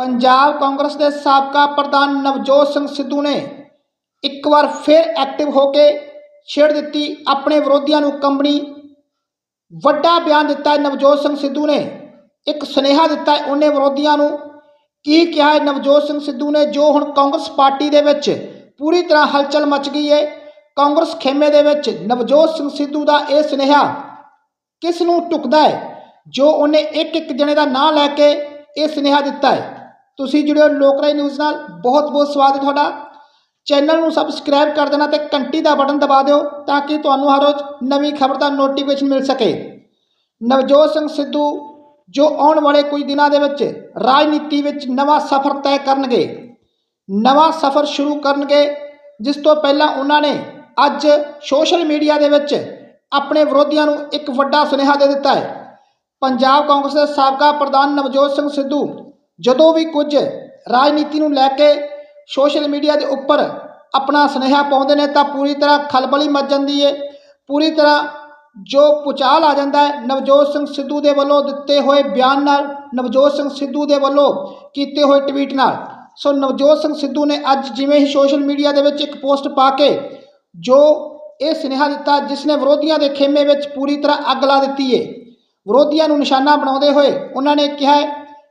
ਪੰਜਾਬ ਕਾਂਗਰਸ ਦੇ ਸਾਬਕਾ ਪ੍ਰਧਾਨ ਨਵਜੋਤ ਸਿੰਘ ਸਿੱਧੂ ਨੇ ਇੱਕ ਵਾਰ ਫਿਰ ਐਕਟਿਵ ਹੋ ਕੇ ਛੇੜ ਦਿੱਤੀ। ਆਪਣੇ ਵਿਰੋਧੀਆਂ ਨੂੰ ਕੰਬਣੀ ਵੱਡਾ ਬਿਆਨ ਦਿੱਤਾ ਨਵਜੋਤ ਸਿੰਘ ਸਿੱਧੂ ਨੇ। ਇੱਕ ਸੁਨੇਹਾ ਦਿੱਤਾ ਉਹਨੇ ਵਿਰੋਧੀਆਂ ਨੂੰ ਕੀ ਕਿਹਾ ਹੈ ਨਵਜੋਤ ਸਿੰਘ ਸਿੱਧੂ ਨੇ, ਜੋ ਹੁਣ ਕਾਂਗਰਸ ਪਾਰਟੀ ਦੇ ਵਿੱਚ ਪੂਰੀ ਤਰ੍ਹਾਂ ਹਲਚਲ ਮਚ ਗਈ ਹੈ। ਕਾਂਗਰਸ ਖੇਮੇ ਦੇ ਵਿੱਚ ਨਵਜੋਤ ਸਿੰਘ ਸਿੱਧੂ ਦਾ ਇਹ ਸੁਨੇਹਾ ਕਿਸ ਨੂੰ ਟੁਕਦਾ ਹੈ? ਜੋ ਉਹਨੇ ਇੱਕ ਇੱਕ ਜਣੇ ਦਾ ਨਾਂ ਲੈ ਕੇ ਇਹ ਸੁਨੇਹਾ ਦਿੱਤਾ ਹੈ। ਤੁਸੀਂ ਜੁੜਿਓ ਲੋਕਰਾਈ ਨਿਊਜ਼ ਨਾਲ। ਬਹੁਤ ਬਹੁਤ ਸਵਾਗਤ ਹੈ ਤੁਹਾਡਾ। ਚੈਨਲ ਨੂੰ ਸਬਸਕ੍ਰਾਈਬ ਕਰ ਦੇਣਾ ਤੇ ਘੰਟੀ ਦਾ ਬਟਨ ਦਬਾ ਦਿਓ ਤਾਂ ਕਿ ਤੁਹਾਨੂੰ ਹਰ ਰੋਜ਼ ਨਵੀਂ ਖਬਰ ਦਾ ਨੋਟੀਫਿਕੇਸ਼ਨ ਮਿਲ ਸਕੇ। ਨਵਜੋਤ ਸਿੰਘ ਸਿੱਧੂ, ਜੋ ਆਉਣ ਵਾਲੇ ਕੁਝ ਦਿਨਾਂ ਦੇ ਵਿੱਚ ਰਾਜਨੀਤੀ ਵਿੱਚ ਨਵਾਂ ਸਫ਼ਰ ਤੈਅ ਕਰਨਗੇ, ਨਵਾਂ ਸਫ਼ਰ ਸ਼ੁਰੂ ਕਰਨਗੇ, ਜਿਸ ਤੋਂ ਪਹਿਲਾਂ ਉਹਨਾਂ ਨੇ ਅੱਜ ਸੋਸ਼ਲ ਮੀਡੀਆ ਦੇ ਵਿੱਚ ਆਪਣੇ ਵਿਰੋਧੀਆਂ ਨੂੰ ਇੱਕ ਵੱਡਾ ਸੁਨੇਹਾ ਦੇ ਦਿੱਤਾ ਹੈ। ਪੰਜਾਬ ਕਾਂਗਰਸ ਦੇ ਸਾਬਕਾ ਪ੍ਰਧਾਨ ਨਵਜੋਤ ਸਿੰਘ ਸਿੱਧੂ ਜਦੋਂ ਵੀ ਕੁਝ ਰਾਜਨੀਤੀ ਨੂੰ ਲੈ ਕੇ ਸੋਸ਼ਲ ਮੀਡੀਆ ਦੇ ਉੱਪਰ ਆਪਣਾ ਸੁਨੇਹਾ ਪਾਉਂਦੇ ਨੇ ਤਾਂ ਪੂਰੀ ਤਰ੍ਹਾਂ ਖਲਬਲੀ ਮਚ ਜਾਂਦੀ ਹੈ ਪੂਰੀ ਤਰ੍ਹਾਂ ਜੋ ਪੁਚਾਲ ਆ ਜਾਂਦਾ ਹੈ, ਨਵਜੋਤ ਸਿੰਘ ਸਿੱਧੂ ਦੇ ਵੱਲੋਂ ਦਿੱਤੇ ਹੋਏ ਬਿਆਨ ਨਾਲ, ਨਵਜੋਤ ਸਿੰਘ ਸਿੱਧੂ ਦੇ ਵੱਲੋਂ ਕੀਤੇ ਹੋਏ ਟਵੀਟ ਨਾਲ। ਸੋ ਨਵਜੋਤ ਸਿੰਘ ਸਿੱਧੂ ਨੇ ਅੱਜ ਜਿਵੇਂ ਹੀ ਸੋਸ਼ਲ ਮੀਡੀਆ ਦੇ ਵਿੱਚ ਇੱਕ ਪੋਸਟ ਪਾ ਕੇ ਜੋ ਇਹ ਸੁਨੇਹਾ ਦਿੱਤਾ, ਜਿਸ ਨੇ ਵਿਰੋਧੀਆਂ ਦੇ ਖੇਮੇ ਵਿੱਚ ਪੂਰੀ ਤਰ੍ਹਾਂ ਅੱਗ ਲਾ ਦਿੱਤੀ ਹੈ ਵਿਰੋਧੀਆਂ ਨੂੰ ਨਿਸ਼ਾਨਾ ਬਣਾਉਂਦੇ ਹੋਏ ਉਹਨਾਂ ਨੇ ਕਿਹਾ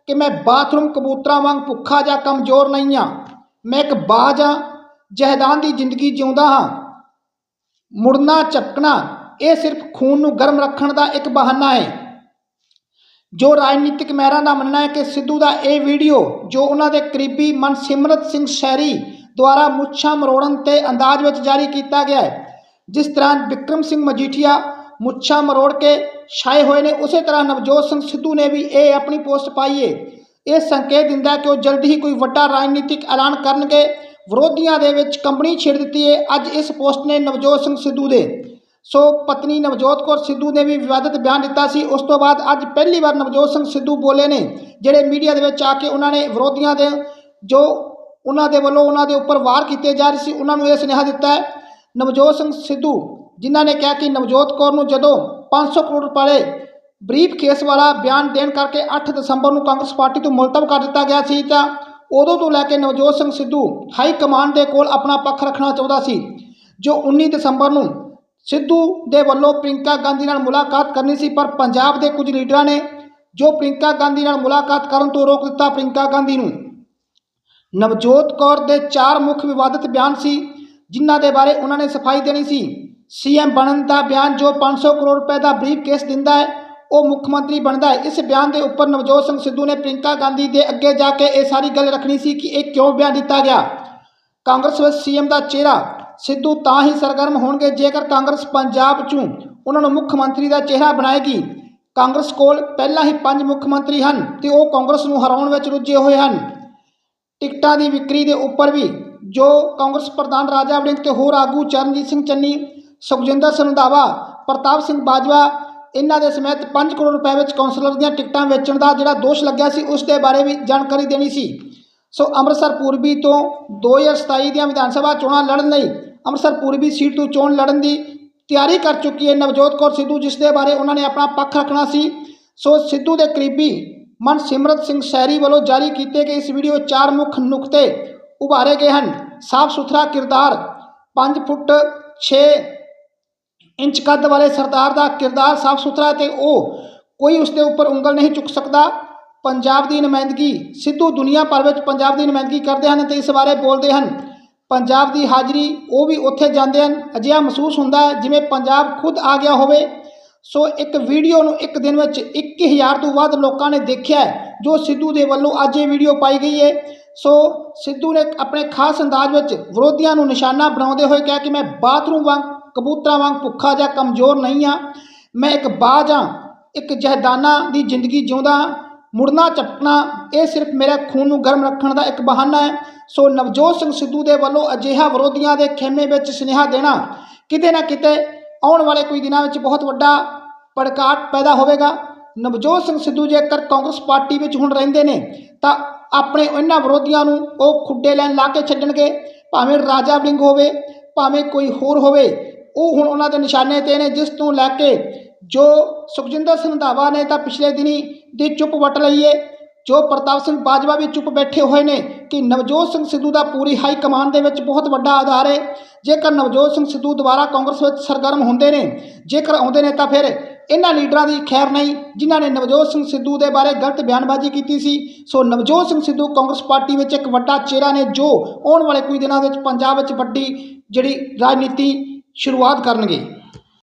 ਕਿ ਮੈਂ ਬਾਥਰੂਮ ਕਬੂਤਰਾਂ ਵਾਂਗ ਭੁੱਖਾ ਜਾਂ ਕਮਜ਼ੋਰ ਨਹੀਂ ਹਾਂ ਮੈਂ ਇੱਕ ਬਾਜ ਹਾਂ ਜਹਦਾਨ ਦੀ ਜ਼ਿੰਦਗੀ ਜਿਉਂਦਾ ਹਾਂ। ਮੁੜਨਾ, ਝਪਕਣਾ, ਇਹ ਸਿਰਫ ਖੂਨ ਨੂੰ ਗਰਮ ਰੱਖਣ ਦਾ ਇੱਕ ਬਹਾਨਾ ਹੈ। ਜੋ ਰਾਜਨੀਤਿਕ ਮਹਿਰਾਂ ਦਾ ਮੰਨਣਾ ਹੈ ਕਿ ਸਿੱਧੂ ਦਾ ਇਹ ਵੀਡੀਓ, ਜੋ ਉਹਨਾਂ ਦੇ ਕਰੀਬੀ ਮਨਸਿਮਰਤ ਸਿੰਘ ਸ਼ੈਰੀ ਦੁਆਰਾ ਮੁੱਛਾਂ ਮਰੋੜਨ ਤੇ ਅੰਦਾਜ਼ ਵਿੱਚ ਜਾਰੀ ਕੀਤਾ ਗਿਆ ਹੈ, ਜਿਸ ਤਰ੍ਹਾਂ ਵਿਕਰਮ ਸਿੰਘ ਮਜੀਠੀਆ ਮੁੱਛਾਂ ਮਰੋੜ ਕੇ ਛਾਏ ਹੋਏ ਨੇ, ਉਸੇ ਤਰ੍ਹਾਂ ਨਵਜੋਤ ਸਿੰਘ ਸਿੱਧੂ ਨੇ ਵੀ ਇਹ ਆਪਣੀ ਪੋਸਟ ਪਾਈ ਹੈ ਇਹ ਸੰਕੇਤ ਦਿੰਦਾ ਕਿ ਉਹ ਜਲਦੀ ਹੀ ਕੋਈ ਵੱਡਾ ਰਾਜਨੀਤਿਕ ਐਲਾਨ ਕਰਨਗੇ। ਵਿਰੋਧੀਆਂ ਦੇ ਵਿੱਚ ਕੰਪਨੀ ਛੇੜ ਦਿੱਤੀ ਹੈ ਅੱਜ ਇਸ ਪੋਸਟ ਨੇ ਨਵਜੋਤ ਸਿੰਘ ਸਿੱਧੂ ਦੇ। ਸੋ ਪਤਨੀ ਨਵਜੋਤ ਕੌਰ ਸਿੱਧੂ ਨੇ ਵੀ ਵਿਵਾਦਿਤ ਬਿਆਨ ਦਿੱਤਾ ਸੀ। ਉਸ ਤੋਂ ਬਾਅਦ ਅੱਜ ਪਹਿਲੀ ਵਾਰ ਨਵਜੋਤ ਸਿੰਘ ਸਿੱਧੂ ਬੋਲੇ ਨੇ, ਜਿਹੜੇ ਮੀਡੀਆ ਦੇ ਵਿੱਚ ਆ ਕੇ ਉਹਨਾਂ ਨੇ ਵਿਰੋਧੀਆਂ ਦੇ ਜੋ ਉਹਨਾਂ ਦੇ ਵੱਲੋਂ ਉਹਨਾਂ ਦੇ ਉੱਪਰ ਵਾਰ ਕੀਤੇ ਜਾ ਰਹੇ ਸੀ, ਉਹਨਾਂ ਨੂੰ ਇਹ ਸੁਨੇਹਾ ਦਿੱਤਾ ਹੈ, ਨਵਜੋਤ ਸਿੰਘ ਸਿੱਧੂ, ਜਿਨ੍ਹਾਂ ਨੇ ਕਿਹਾ ਕਿ ਨਵਜੋਤ ਕੌਰ ਨੂੰ ਜਦੋਂ 500 ਕਰੋੜ ਰੁਪਏ ਬਰੀਫ ਕੇਸ ਵਾਲਾ ਬਿਆਨ ਦੇਣ ਕਰਕੇ 8 ਦਸੰਬਰ ਨੂੰ ਕਾਂਗਰਸ ਪਾਰਟੀ ਤੋਂ ਮੁਲਤਵ ਕਰ ਦਿੱਤਾ ਗਿਆ ਸੀ ਤਾਂ ਉਦੋਂ ਤੋਂ ਲੈ ਕੇ ਨਵਜੋਤ ਸਿੰਘ ਸਿੱਧੂ ਹਾਈ ਕਮਾਂਡ ਦੇ ਕੋਲ ਆਪਣਾ ਪੱਖ ਰੱਖਣਾ ਚਾਹੁੰਦਾ ਸੀ, ਜੋ 19 ਦਸੰਬਰ ਨੂੰ ਸਿੱਧੂ ਦੇ ਵੱਲੋਂ ਪ੍ਰਿੰਕਾ ਗਾਂਧੀ ਨਾਲ ਮੁਲਾਕਾਤ ਕਰਨੀ ਸੀ, ਪਰ ਪੰਜਾਬ ਦੇ ਕੁਝ ਲੀਡਰਾਂ ਨੇ ਜੋ ਪ੍ਰਿੰਕਾ ਗਾਂਧੀ ਨਾਲ ਮੁਲਾਕਾਤ ਕਰਨ ਤੋਂ ਰੋਕ ਦਿੱਤਾ ਪ੍ਰਿੰਕਾ ਗਾਂਧੀ ਨੂੰ। ਨਵਜੋਤ ਕੌਰ ਦੇ ਚਾਰ ਮੁੱਖ ਵਿਵਾਦਿਤ ਬਿਆਨ ਸੀ, ਜਿਨ੍ਹਾਂ ਦੇ ਬਾਰੇ ਉਹਨਾਂ ਨੇ ਸਫ਼ਾਈ ਦੇਣੀ ਸੀ। ਸੀਐਮ ਬਣਨ ਦਾ ਬਿਆਨ ਜੋ 500 ਕਰੋੜ ਰੁਪਏ ਦਾ ਬਰੀਫ ਕੇਸ ਦਿੰਦਾ ਹੈ, ਉਹ ਮੁੱਖ ਮੰਤਰੀ ਬਣਦਾ ਹੈ। ਇਸ ਬਿਆਨ ਦੇ ਉੱਪਰ ਨਵਜੋਤ ਸਿੰਘ ਸਿੱਧੂ ਨੇ ਪ੍ਰਿੰਕਾ ਗਾਂਧੀ ਦੇ ਅੱਗੇ ਜਾ ਕੇ ਇਹ ਸਾਰੀ ਗੱਲ ਰੱਖਣੀ ਸੀ ਕਿ ਇਹ ਕਿਉਂ ਬਿਆਨ ਦਿੱਤਾ ਗਿਆ? ਕਾਂਗਰਸ ਵਿੱਚ ਸੀਐਮ ਦਾ ਚਿਹਰਾ, ਸਿੱਧੂ ਤਾਂ ਹੀ ਸਰਗਰਮ ਹੋਣਗੇ ਜੇਕਰ ਕਾਂਗਰਸ ਪੰਜਾਬ 'ਚੋਂ ਉਹਨਾਂ ਨੂੰ ਮੁੱਖ ਮੰਤਰੀ ਦਾ ਚਿਹਰਾ ਬਣਾਏਗੀ। ਕਾਂਗਰਸ ਕੋਲ ਪਹਿਲਾਂ ਹੀ ਪੰਜ ਮੁੱਖ ਮੰਤਰੀ ਹਨ ਤੇ ਉਹ ਕਾਂਗਰਸ ਨੂੰ ਹਰਾਉਣ ਵਿੱਚ ਰੁੱਝੇ ਹੋਏ ਹਨ। ਟਿਕਟਾਂ ਦੀ ਵਿਕਰੀ ਦੇ ਉੱਪਰ ਵੀ ਜੋ ਕਾਂਗਰਸ ਪ੍ਰਧਾਨ ਰਾਜਾ ਵੜਿੰਗ ਤੇ ਹੋਰ ਆਗੂ ਚਰਨਜੀਤ ਸਿੰਘ ਚੰਨੀ ਸੁਖਜਿੰਦਰ ਸਿੰਘ ਰੰਧਾਵਾ, ਪ੍ਰਤਾਪ ਸਿੰਘ ਬਾਜਵਾ, ਇਹਨਾਂ ਦੇ ਸਮੇਤ 5 ਕਰੋੜ ਰੁਪਏ ਵਿੱਚ ਕੌਂਸਲਰ ਦੀਆਂ ਟਿਕਟਾਂ ਵੇਚਣ ਦਾ ਜਿਹੜਾ ਦੋਸ਼ ਲੱਗਿਆ ਸੀ, ਉਸ ਦੇ ਬਾਰੇ ਵੀ ਜਾਣਕਾਰੀ ਦੇਣੀ ਸੀ। ਸੋ ਅੰਮ੍ਰਿਤਸਰ ਪੂਰਬੀ ਤੋਂ 2027 ਦੀਆਂ ਵਿਧਾਨ ਸਭਾ ਚੋਣਾਂ ਲੜਨ ਲਈ ਅੰਮ੍ਰਿਤਸਰ ਪੂਰਬੀ ਸੀਟ ਤੋਂ ਚੋਣ ਲੜਨ ਦੀ ਤਿਆਰੀ ਕਰ ਚੁੱਕੀ ਹੈ ਨਵਜੋਤ ਕੌਰ ਸਿੱਧੂ, ਜਿਸ ਦੇ ਬਾਰੇ ਉਹਨਾਂ ਨੇ ਆਪਣਾ ਪੱਖ ਰੱਖਣਾ ਸੀ। ਸੋ ਸਿੱਧੂ ਦੇ ਕਰੀਬੀ ਮਨਸਿਮਰਤ ਸਿੰਘ ਸ਼ੈਰੀ ਵੱਲੋਂ ਜਾਰੀ ਕੀਤੇ ਗਏ ਇਸ ਵੀਡੀਓ ਚਾਰ ਮੁੱਖ ਨੁਕਤੇ ਉਭਾਰੇ ਗਏ ਹਨ। ਸਾਫ਼ ਸੁਥਰਾ ਕਿਰਦਾਰ 5 ਫੁੱਟ 6 ਇੰਚ ਕੱਦ ਵਾਲੇ ਸਰਦਾਰ ਦਾ ਕਿਰਦਾਰ ਸਾਫ਼ ਸੁਥਰਾ ਤੇ ਉਹ ਕੋਈ ਉਸ ਦੇ ਉੱਪਰ ਉਂਗਲ ਨਹੀਂ ਚੁੱਕ ਸਕਦਾ। ਪੰਜਾਬ ਦੀ ਨੁਮਾਇੰਦਗੀ, ਸਿੱਧੂ ਦੁਨੀਆ ਭਰ ਵਿੱਚ ਪੰਜਾਬ ਦੀ ਨੁਮਾਇੰਦਗੀ ਕਰਦੇ ਹਨ ਤੇ ਇਸ ਬਾਰੇ ਬੋਲਦੇ ਹਨ। ਪੰਜਾਬ ਦੀ ਹਾਜ਼ਰੀ, ਉਹ ਵੀ ਉੱਥੇ ਜਾਂਦੇ ਹਨ, ਅਜਿਹਾ ਮਹਿਸੂਸ ਹੁੰਦਾ ਜਿਵੇਂ ਪੰਜਾਬ ਖੁਦ ਆ ਗਿਆ ਹੋਵੇ। ਸੋ ਇੱਕ ਵੀਡੀਓ ਨੂੰ ਇੱਕ ਦਿਨ ਵਿੱਚ 1000 ਤੋਂ ਵੱਧ ਲੋਕਾਂ ਨੇ ਦੇਖਿਆ ਜੋ ਸਿੱਧੂ ਦੇ ਵੱਲੋਂ ਅੱਜ ਇਹ ਵੀਡੀਓ ਪਾਈ ਗਈ ਹੈ। ਸੋ ਸਿੱਧੂ ਨੇ ਆਪਣੇ ਖਾਸ ਅੰਦਾਜ਼ ਵਿੱਚ ਵਿਰੋਧੀਆਂ ਨੂੰ ਨਿਸ਼ਾਨਾ ਬਣਾਉਂਦੇ ਹੋਏ ਕਿਹਾ ਕਿ ਮੈਂ ਬਾਥਰੂਮ ਵਾਂਗ ਕਬੂਤਰਾਂ ਵਾਂਗ ਭੁੱਖਾ ਜਾਂ ਕਮਜ਼ੋਰ ਨਹੀਂ ਹਾਂ ਮੈਂ ਇੱਕ ਬਾਜ ਹਾਂ, ਇੱਕ ਜਹਦਾਨਾ ਦੀ ਜ਼ਿੰਦਗੀ ਜਿਉਂਦਾ ਹਾਂ। ਮੁੜਨਾ ਝਪਕਣਾ ਇਹ ਸਿਰਫ ਮੇਰੇ ਖੂਨ ਨੂੰ ਗਰਮ ਰੱਖਣ ਦਾ ਇੱਕ ਬਹਾਨਾ ਹੈ। ਸੋ ਨਵਜੋਤ ਸਿੰਘ ਸਿੱਧੂ ਦੇ ਵੱਲੋਂ ਅਜਿਹਾ ਵਿਰੋਧੀਆਂ ਦੇ ਖੇਮੇ ਵਿੱਚ ਸੁਨੇਹਾ ਦੇਣਾ ਕਿਤੇ ਨਾ ਕਿਤੇ ਆਉਣ ਵਾਲੇ ਕੁਝ ਦਿਨਾਂ ਵਿੱਚ ਬਹੁਤ ਵੱਡਾ ਪੜਕਾਟ ਪੈਦਾ ਹੋਵੇਗਾ। ਨਵਜੋਤ ਸਿੰਘ ਸਿੱਧੂ ਜੇਕਰ ਕਾਂਗਰਸ ਪਾਰਟੀ ਵਿੱਚ ਹੁਣ ਰਹਿੰਦੇ ਨੇ, ਤਾਂ ਆਪਣੇ ਇਹਨਾਂ ਵਿਰੋਧੀਆਂ ਨੂੰ ਉਹ ਖੁੱਡੇ ਲੈਣ ਲਾ ਕੇ ਛੱਡਣਗੇ। ਭਾਵੇਂ ਰਾਜਾ ਵੜਿੰਗ ਹੋਵੇ, ਭਾਵੇਂ ਕੋਈ ਹੋਰ ਹੋਵੇ ਉਹ ਹੁਣ ਉਹਨਾਂ ਦੇ ਨਿਸ਼ਾਨੇ ਤੇ ਨੇ, ਜਿਸ ਤੋਂ ਲੈ ਕੇ ਜੋ ਸੁਖਜਿੰਦਰ ਸਿੰਘ ਰੰਧਾਵਾ ਨੇ ਤਾਂ ਪਿਛਲੇ ਦਿਨੀ ਦੀ ਚੁੱਪ ਵਟ ਲਈਏ ਜੋ ਪ੍ਰਤਾਪ ਸਿੰਘ ਬਾਜਵਾ ਵੀ ਚੁੱਪ ਬੈਠੇ ਹੋਏ ਨੇ ਕਿ ਨਵਜੋਤ ਸਿੰਘ ਸਿੱਧੂ ਦਾ ਪੂਰੀ ਹਾਈ ਕਮਾਂਡ ਦੇ ਵਿੱਚ ਬਹੁਤ ਵੱਡਾ ਆਧਾਰ ਹੈ ਜੇਕਰ ਨਵਜੋਤ ਸਿੰਘ ਸਿੱਧੂ ਦੁਬਾਰਾ ਕਾਂਗਰਸ ਵਿੱਚ ਸਰਗਰਮ ਹੁੰਦੇ ਨੇ, ਜੇਕਰ ਆਉਂਦੇ ਨੇ ਤਾਂ ਫਿਰ ਇਹਨਾਂ ਲੀਡਰਾਂ ਦੀ ਖੈਰ ਨਹੀਂ, ਜਿਨ੍ਹਾਂ ਨੇ ਨਵਜੋਤ ਸਿੰਘ ਸਿੱਧੂ ਦੇ ਬਾਰੇ ਗਲਤ ਬਿਆਨਬਾਜ਼ੀ ਕੀਤੀ ਸੀ। ਸੋ ਨਵਜੋਤ ਸਿੰਘ ਸਿੱਧੂ ਕਾਂਗਰਸ ਪਾਰਟੀ ਵਿੱਚ ਇੱਕ ਵੱਡਾ ਚਿਹਰਾ ਨੇ, ਜੋ ਆਉਣ ਵਾਲੇ ਕੁਝ ਦਿਨਾਂ ਵਿੱਚ ਪੰਜਾਬ ਵਿੱਚ ਵੱਡੀ ਜਿਹੜੀ ਰਾਜਨੀਤੀ ਸ਼ੁਰੂਆਤ ਕਰਨਗੇ।